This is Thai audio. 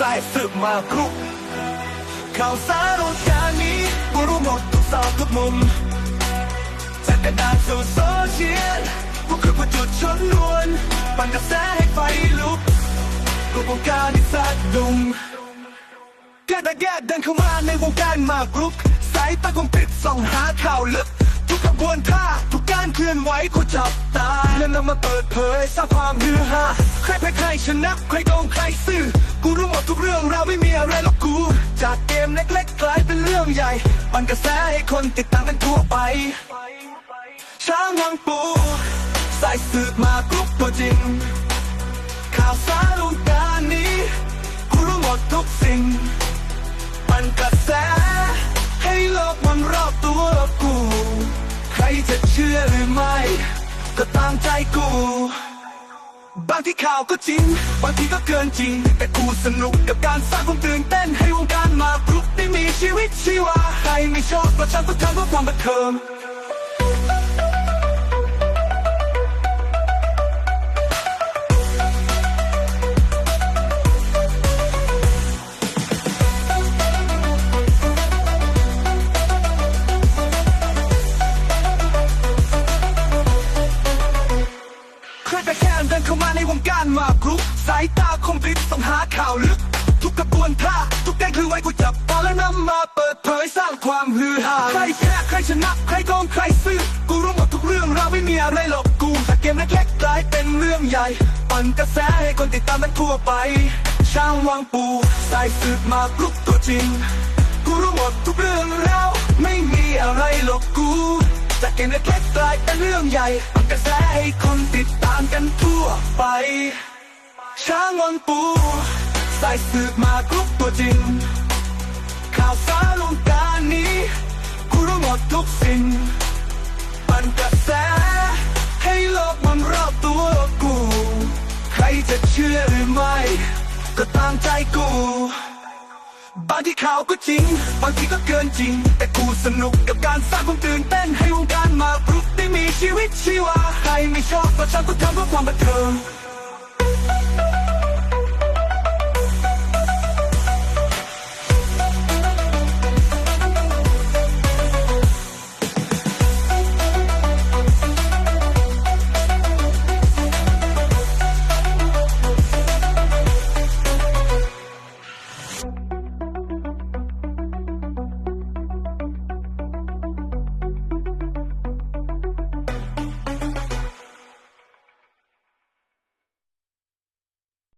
สายสืบมากรุกข่าวสารวงการนี้กูรู้หมดทุกซอกทุกมุมจากกระดาษสู่โซเชียลกูคือผู้จุดชนวนปั่นกระแสให้ไฟลุกรูวงการที่สะดุมแกแต่แกดินเข้ามาในวงการมากรุกสายตาคงติดส่องหาข่าวลึกทุกขบวนท่าทุกการเคลื่อนไหวกูจับ ตาแล้วนำมาเปิดเผยสร้างความฮือฮาใครแพ้ใครชนะใครโกงใครซื่อกูรู้หมดทุกเรื่องราวไม่มีอะไรหรอกกู จากเกมเล็กๆกลายเป็นเรื่องใหญ่ปั่นกระแสให้คนติดตามกันทั่วไป ช้างวังปูสายสืบมากรุกตัวจริง ข่าวสารวงการนี้กูรู้หมดทุกสิ่งปั่นกระแสให้โลกมันรอบตัวกู ใครจะเชื่อหรือไม่ ก็ตามใจกู บางที่ข่าวก็จริง บางทีก็เกินจริง แต่กูสนุกกับการสร้างความตื่นเต้นให้วงการมากรุกได้มีชีวิตชีวา ใครไม่ชอบก็ฉันต้องทำเพื่อความบันเทิง เดินเข้ามาในวงการมากรุกสายตาคมพลิกต้องหาข่าวลึก ทุกกระบวนท่าทุกแกงคือไว้กูจับตาแล้วนำมาเปิดเผยสร้างความฮือฮาใครแพ้ใครชนะ ใครโกงใครซื่อกูรู้หมดทุกเรื่องราวไม่มีอะไรหลอกกูแต่เกมเล็กๆกลายเป็นเรื่องใหญ่ ปั่นกระแสให้คนติดตามมันทั่วไป ช่างวางปูสายสืบมากรุกตัวจริง กูรู้หมดทุกเรื่องราวไม่มีอะไรหลอกกูจากเกมเล็กๆกลายเป็นเรื่องใหญ่ปั่นกระแสให้คน ไป ช้างวังปู สายสืบมากรุกตัวจริง ข่าวสารวงการนี้ กูรู้หมดทุกสิ่ง ปั่นกระแส ให้โลกมันรอบตัวกู ใครจะเชื่อหรือไม่ ก็ตามใจกูบางที่ข่าวก็จริง บางทีก็เกินจริง แต่กูสนุกกับการสร้างความตื่นเต้นให้วงการมาปลุกได้มีชีวิตชีวา ไม่ชอบก็ฉันก็ทำเพื่อความบันเทิง